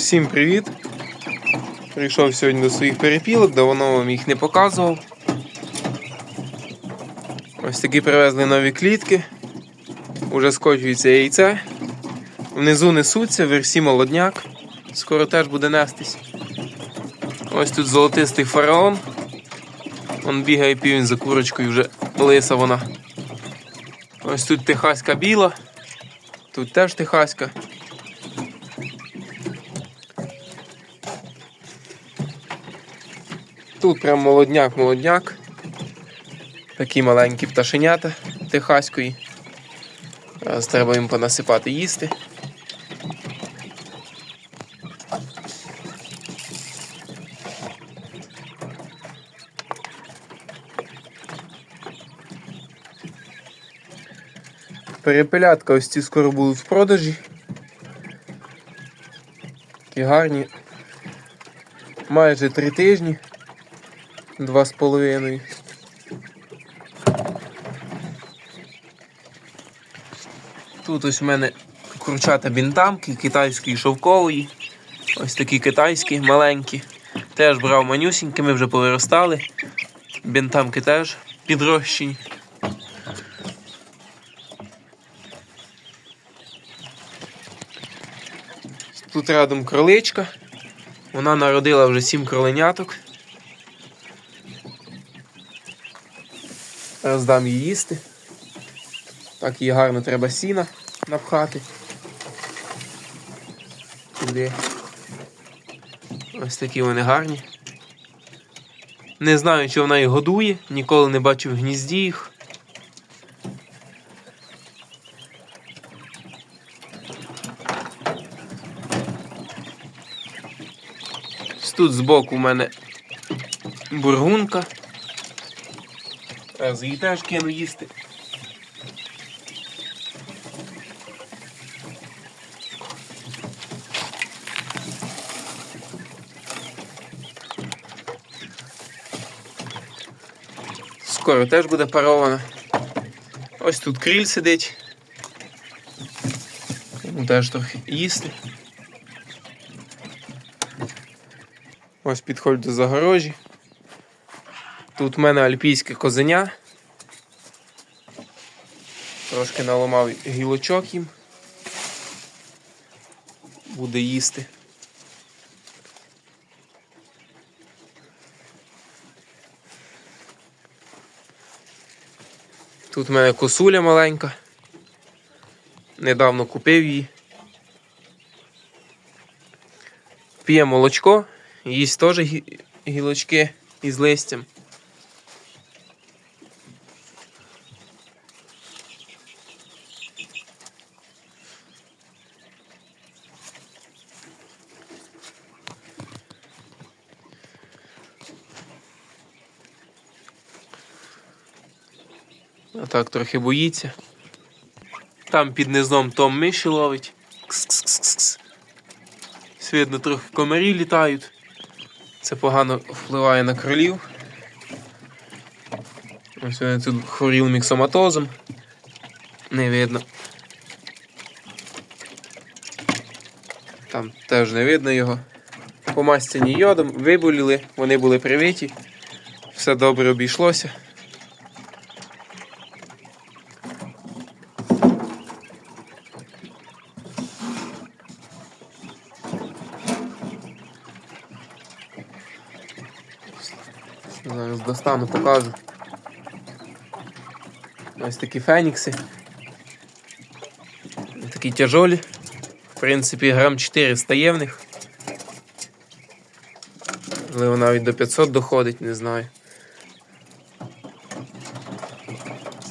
Всім привіт! Прийшов сьогодні до своїх перепілок, давно вам їх не показував. Ось такі привезли нові клітки. Уже скочується яйце. Внизу несуться, версі молодняк. Скоро теж буде нестись. Ось тут золотистий фараон. Он бігає півень за курочкою, вже лиса вона. Ось тут техаська біла. Тут теж техаська. Тут прям молодняк-молодняк. Такі маленькі пташенята техаської. Зараз треба їм понасипати їсти. Перепелятка ось ці скоро будуть в продажі. Такі гарні. Майже три тижні. Два з половиною. Тут ось у мене курчата бінтамки китайської шовкової. Ось такі китайські, маленькі. Теж брав манюсінькими, вже повиростали. Бінтамки теж підрощені. Тут рядом кроличка. Вона народила вже сім кроленяток. Роздам їй їсти. Так їй гарно треба сіна напхати. Туди. Ось такі вони гарні. Не знаю, чи вона їх годує, ніколи не бачив в гнізді їх. Тут збоку у мене бургунка. Зараз її теж кину їсти. Скоро теж буде парована. Ось тут кріль сидить. Йому теж трохи їсти. Ось підходь до загорожі. Тут в мене альпійське козеня. Трошки наламав гілочок їм. Буде їсти. Тут в мене косуля маленька. Недавно купив її. П'є молочко, їсть теж гілочки із листям. А так трохи боїться. Там під низом Том миші ловить. Кс-кс-кс-кс. Свідно, трохи комарі літають. Це погано впливає на кролів. Ось він тут хворів міксоматозом. Не видно. Там теж не видно його. Помастяні йодом, виболіли, вони були привиті. Все добре обійшлося. Зараз достану, покажу. Ось такі фенікси. Такі тяжолі. В принципі, грам 400 є в них. Можливо, навіть до 500 доходить, не знаю.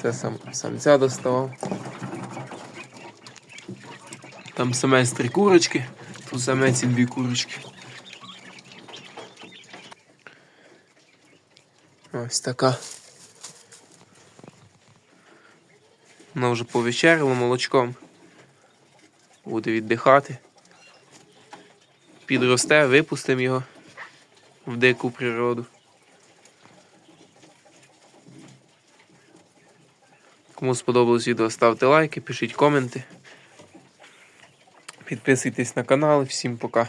Це сам, самця доставав. Там самець три курочки, тут самець і дві курочки. Ось така. Вона вже повечеряла молочком. Буде віддихати. Підросте, випустимо його в дику природу. Кому сподобалось відео, ставте лайки, пишіть коменти. Підписуйтесь на канал. Всім пока.